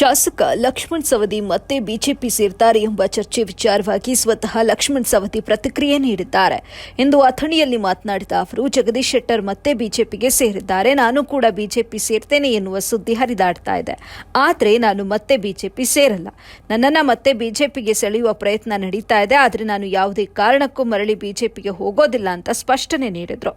ಶಾಸಕ ಲಕ್ಷ್ಮಣ್ ಸವದಿ ಮತ್ತೆ ಬಿಜೆಪಿ ಸೇರ್ತಾರೆ ಎಂಬ ಚರ್ಚೆ ವಿಚಾರವಾಗಿ ಸ್ವತಃ ಲಕ್ಷ್ಮಣ್ ಸವದಿ ಪ್ರತಿಕ್ರಿಯೆ ನೀಡಿದ್ದಾರೆ. ಇಂದು ಅಥಣಿಯಲ್ಲಿ ಮಾತನಾಡಿದ ಅವರು, ಜಗದೀಶ್ ಶೆಟ್ಟರ್ ಮತ್ತೆ ಬಿಜೆಪಿಗೆ ಸೇರಿದ್ದಾರೆ. ನಾನು ಕೂಡ ಬಿಜೆಪಿ ಸೇರ್ತೇನೆ ಎನ್ನುವ ಸುದ್ದಿ ಹರಿದಾಡ್ತಾ ಇದೆ. ಆದರೆ ನಾನು ಮತ್ತೆ ಬಿಜೆಪಿ ಸೇರಲ್ಲ. ನನ್ನನ್ನು ಮತ್ತೆ ಬಿಜೆಪಿಗೆ ಸೆಳೆಯುವ ಪ್ರಯತ್ನ ನಡೀತಾ ಇದೆ. ಆದರೆ ನಾನು ಯಾವುದೇ ಕಾರಣಕ್ಕೂ ಮರಳಿ ಬಿಜೆಪಿಗೆ ಹೋಗೋದಿಲ್ಲ ಅಂತ ಸ್ಪಷ್ಟನೆ ನೀಡಿದರು.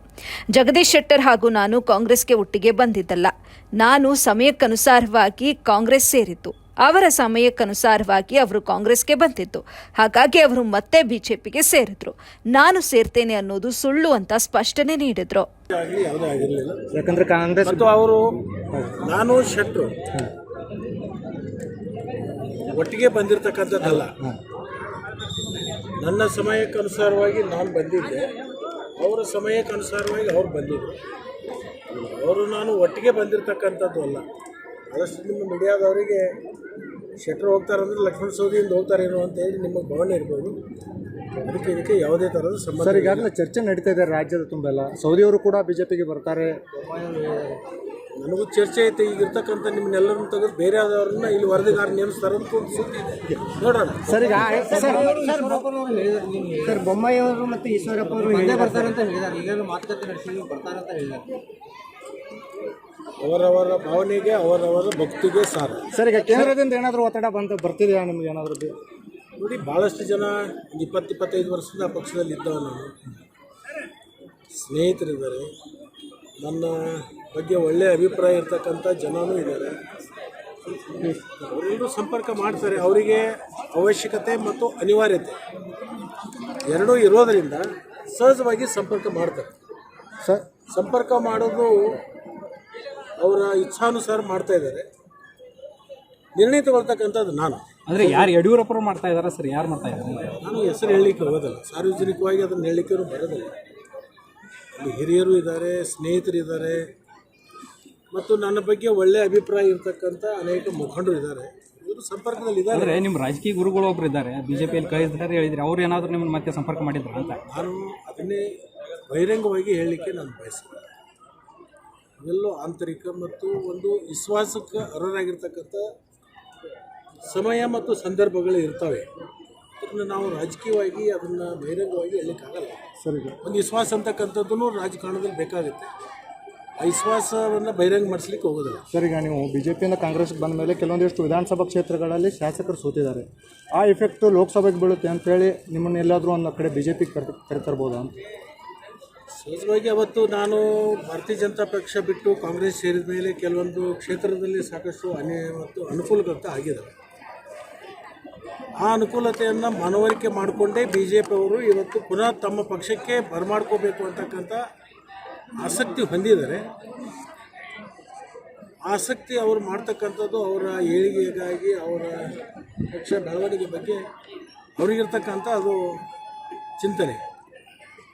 ಜಗದೀಶ್ ಶೆಟ್ಟರ್ ಹಾಗೂ ನಾನು ಕಾಂಗ್ರೆಸ್ಗೆ ಒಟ್ಟಿಗೆ ಬಂದಿದ್ದಲ್ಲ. ನಾನು ಸಮಯಕ್ಕನುಸಾರವಾಗಿ ಕಾಂಗ್ರೆಸ್ ಸೇರಿದ್ದು ಅವರ ಸಮಯಕ್ಕನುಸಾರವಾಗಿ ಅವರು ಕಾಂಗ್ರೆಸ್ಗೆ ಬಂದಿತ್ತು. ಹಾಗಾಗಿ ಅವರು ಮತ್ತೆ ಬಿಜೆಪಿಗೆ ಸೇರಿದ್ರು. ನಾನು ಸೇರ್ತೇನೆ ಅನ್ನೋದು ಸುಳ್ಳು ಅಂತ ಸ್ಪಷ್ಟನೆ ನೀಡಿದ್ರು. ಯಾಕಂದ್ರೆ ಕಾಂಗ್ರೆಸ್ ಮತ್ತು ಅವರು ನಾನು ಶೆಟ್ರು ಒಟ್ಟಿಗೆ ಬಂದಿರತಕ್ಕಂಥದ್ದಲ್ಲ. ನನ್ನ ಸಮಯಕ್ಕನುಸಾರವಾಗಿ ನಾನು ಬಂದಿದ್ದೆ. ಅವರ ಸಮಯಕ್ಕನುಸಾರವಾಗಿ ಅವ್ರು ಬಂದಿದ್ದರು ಅವರು ನಾನು ಒಟ್ಟಿಗೆ ಬಂದಿರತಕ್ಕಂಥದ್ದು ಅಲ್ಲ. ಆದಷ್ಟು ನಿಮ್ಮ ಮೀಡಿಯಾದವರಿಗೆ ಶೆಟ್ರು ಹೋಗ್ತಾರಂದ್ರೆ ಲಕ್ಷ್ಮಣ ಸೌದಿಯಿಂದ ಹೋಗ್ತಾರೇನೋ ಅಂತ ಹೇಳಿ ನಿಮಗೆ ಭಾವನೆ ಇರ್ಬೋದು. ಅದಕ್ಕೆ ಇದಕ್ಕೆ ಯಾವುದೇ ಥರದ ಸಂಬಂಧ ಸರ್ ಈಗಾಗಲೇ ಚರ್ಚೆ ನಡೀತಾ ಇದೆ ರಾಜ್ಯದ ತುಂಬೆಲ್ಲ. ಸೌದಿಯವರು ಕೂಡ ಬಿ ಜೆ ಪಿಗೆ ಬರ್ತಾರೆ. ನನಗೂ ಚರ್ಚೆ ಐತೆ ಈಗ ಇರ್ತಕ್ಕಂಥ ನಿಮ್ಮನ್ನೆಲ್ಲರನ್ನು ತೆಗೆದು ಬೇರೆ ಆದವ್ರನ್ನ ಇಲ್ಲಿ ವರದಿಗಾರ ನೇಮಿಸ್ತಾರೆ ಅಂತ ಒಂದು ಸುದ್ದಿ ಇದೆ. ನೋಡೋಣ. ಸರ್ ಈಗ ಸರ್ ಸರ್ ಬೊಮ್ಮಾಯಿ ಅವರು ಮತ್ತು ಈಶ್ವರಪ್ಪ ಅವರು ಬರ್ತಾರೆ ಅಂತ ಹೇಳಿದ್ದಾರೆ. ಈಗಾಗಲೇ ಮಾತುಕತೆ ನಡೆಸಿ ಬರ್ತಾರೆ ಅಂತ ಹೇಳಿದ್ದಾರೆ. ಅವರವರ ಭಾವನೆಗೆ ಅವರವರ ಭಕ್ತಿಗೆ ಸಾರ. ಸರ್ ಈಗ ಕೇಂದ್ರದಿಂದ ಏನಾದರೂ ಒತ್ತಡ ಬಂದು ಬರ್ತಿದೆಯಾ ನಿಮ್ಗೆ ಏನಾದರೂ ನೋಡಿ ಭಾಳಷ್ಟು ಜನ ಒಂದು ಇಪ್ಪತ್ತು ಇಪ್ಪತ್ತೈದು ವರ್ಷದಿಂದ ಪಕ್ಷದಲ್ಲಿ ಇದ್ದವ ನಾನು. ಸ್ನೇಹಿತರಿದ್ದಾರೆ. ನನ್ನ ಬಗ್ಗೆ ಒಳ್ಳೆಯ ಅಭಿಪ್ರಾಯ ಇರ್ತಕ್ಕಂಥ ಜನನೂ ಇದ್ದಾರೆ. ಅವರೆಲ್ಲರೂ ಸಂಪರ್ಕ ಮಾಡ್ತಾರೆ. ಅವರಿಗೆ ಅವಶ್ಯಕತೆ ಮತ್ತು ಅನಿವಾರ್ಯತೆ. ಎರಡೂ ಇರೋದರಿಂದ ಸಹಜವಾಗಿ ಸಂಪರ್ಕ ಮಾಡ್ತಾರೆ. ಸಂಪರ್ಕ ಮಾಡೋದು ಅವರ ಇಚ್ಛಾನುಸಾರ ಮಾಡ್ತಾ ಇದ್ದಾರೆ. ನಿರ್ಣಯ ತಗೊಳ್ತಕ್ಕಂಥದ್ದು ನಾನು. ಅಂದ್ರೆ ಯಾರು ಯಡಿಯೂರಪ್ಪರು ಮಾಡ್ತಾ ಇದಾರ ಸರ್? ಯಾರು ಮಾಡ್ತಾ ಇದ್ದಾರೆ ನಾನು ಹೆಸರು ಹೇಳಲಿಕ್ಕೆ ಹೋಗೋದಿಲ್ಲ. ಸಾರ್ವಜನಿಕವಾಗಿ ಅದನ್ನು ಹೇಳಲಿಕ್ಕೆ ಬರೋದಿಲ್ಲ. ಅಲ್ಲಿ ಹಿರಿಯರು ಇದ್ದಾರೆ ಸ್ನೇಹಿತರು ಇದ್ದಾರೆ. ಮತ್ತು ನನ್ನ ಬಗ್ಗೆ ಒಳ್ಳೆಯ ಅಭಿಪ್ರಾಯ ಇರತಕ್ಕಂಥ ಅನೇಕ ಮುಖಂಡರು ಇದ್ದಾರೆ. ಇವರು ಸಂಪರ್ಕದಲ್ಲಿ ಇದ್ದಾರೆ. ಅಂದ್ರೆ ನಿಮ್ಮ ರಾಜಕೀಯ ಗುರುಗಳು ಒಬ್ಬರು ಇದ್ದಾರೆ. ಬಿಜೆಪಿಯಲ್ಲಿ ಕಳಿಸಿದ್ದಾರೆ ಹೇಳಿದ್ರೆ ಅವ್ರು ಏನಾದರೂ ನಿಮ್ಮನ್ನ ಮತ್ತೆ ಸಂಪರ್ಕ ಮಾಡಿದ್ರು ಅಂತ? ನಾನು ಅದನ್ನೇ ಬಹಿರಂಗವಾಗಿ ಹೇಳಲಿಕ್ಕೆ ನಾನು ಬಯಸಿದೆ ಇವೆಲ್ಲೋ ಆಂತರಿಕ ಮತ್ತು ಒಂದು ವಿಶ್ವಾಸಕ್ಕೆ ಅರ್ಹರಾಗಿರ್ತಕ್ಕಂಥ ಸಮಯ ಮತ್ತು ಸಂದರ್ಭಗಳು ಇರ್ತವೆ. ಅದನ್ನು ನಾವು ರಾಜಕೀಯವಾಗಿ ಅದನ್ನು ಬಹಿರಂಗವಾಗಿ ಹೇಳಲಿಕ್ಕಾಗಲ್ಲ. ಸರಿ ಒಂದು ವಿಶ್ವಾಸ ಅಂತಕ್ಕಂಥದ್ದು ರಾಜಕಾರಣದಲ್ಲಿ ಬೇಕಾಗುತ್ತೆ. ಆ ವಿಶ್ವಾಸವನ್ನು ಬಹಿರಂಗ ಮಾಡಿಸ್ಲಿಕ್ಕೆ ಹೋಗೋದಿಲ್ಲ. ನೀವು ಬಿ ಜೆ ಪಿಯಿಂದ ಕಾಂಗ್ರೆಸ್ಗೆ ಬಂದ ಮೇಲೆ ಕೆಲವೊಂದಿಷ್ಟು ವಿಧಾನಸಭಾ ಕ್ಷೇತ್ರಗಳಲ್ಲಿ ಶಾಸಕರು ಸೋತಿದ್ದಾರೆ. ಆ ಇಫೆಕ್ಟು ಲೋಕಸಭೆಗೆ ಬೀಳುತ್ತೆ ಅಂತೇಳಿ ನಿಮ್ಮನ್ನೆಲ್ಲಾದರೂ ಒಂದು ಕಡೆ ಬಿಜೆಪಿಗೆ ಕರೆ ಕರೆತರ್ಬೋದಾ ಅಂತ? ಸಹಜವಾಗಿ ಅವತ್ತು ನಾನು ಭಾರತೀಯ ಜನತಾ ಪಕ್ಷ ಬಿಟ್ಟು ಕಾಂಗ್ರೆಸ್ ಸೇರಿದ ಮೇಲೆ ಕೆಲವೊಂದು ಕ್ಷೇತ್ರದಲ್ಲಿ ಸಾಕಷ್ಟು ಅನೇ ಮತ್ತು ಅನುಕೂಲಕರ್ತ ಆಗಿದ್ದಾರೆ. ಆ ಅನುಕೂಲತೆಯನ್ನು ಮನವರಿಕೆ ಮಾಡಿಕೊಂಡೇ ಬಿ ಜೆ ಪಿಯವರು ಇವತ್ತು ಪುನಃ ತಮ್ಮ ಪಕ್ಷಕ್ಕೆ ಬರಮಾಡ್ಕೋಬೇಕು ಅಂತಕ್ಕಂಥ ಆಸಕ್ತಿ ಹೊಂದಿದ್ದಾರೆ. ಆಸಕ್ತಿ ಅವರು ಮಾಡ್ತಕ್ಕಂಥದ್ದು ಅವರ ಏಳಿಗೆಗಾಗಿ, ಅವರ ಪಕ್ಷ ಬೆಳವಣಿಗೆ ಬಗ್ಗೆ ಅವರಿಗಿರ್ತಕ್ಕಂಥ ಅದು ಚಿಂತನೆ.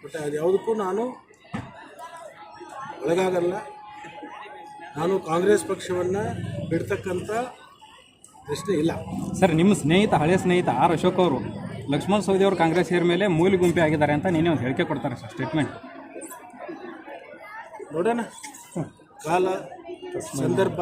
ಬಟ್ ಅದು ಯಾವುದಕ್ಕೂ ನಾನು ಒಳಗಾಗಲ್ಲ. ನಾನು ಕಾಂಗ್ರೆಸ್ ಪಕ್ಷವನ್ನು ಬಿಡ್ತಕ್ಕಂಥ ಪ್ರಶ್ನೆ ಇಲ್ಲ. ಸರ್ ನಿಮ್ಮ ಸ್ನೇಹಿತ ಹಳೆಯ ಸ್ನೇಹಿತ ಆರ್ ಅಶೋಕ್ ಅವರು ಲಕ್ಷ್ಮಣ್ ಸವದಿ ಅವರು ಕಾಂಗ್ರೆಸ್ ಸೇರಿದ ಮೇಲೆ ಮೂಲಿ ಗುಂಪಿ ಆಗಿದ್ದಾರೆ ಅಂತ ನೀನೇ ಒಂದು ಹೇಳಿಕೆ ಕೊಡ್ತಾರೆ ಸರ್ ಸ್ಟೇಟ್ಮೆಂಟ್ ನೋಡೋಣ. ಕಾಲ ಸಂದರ್ಭ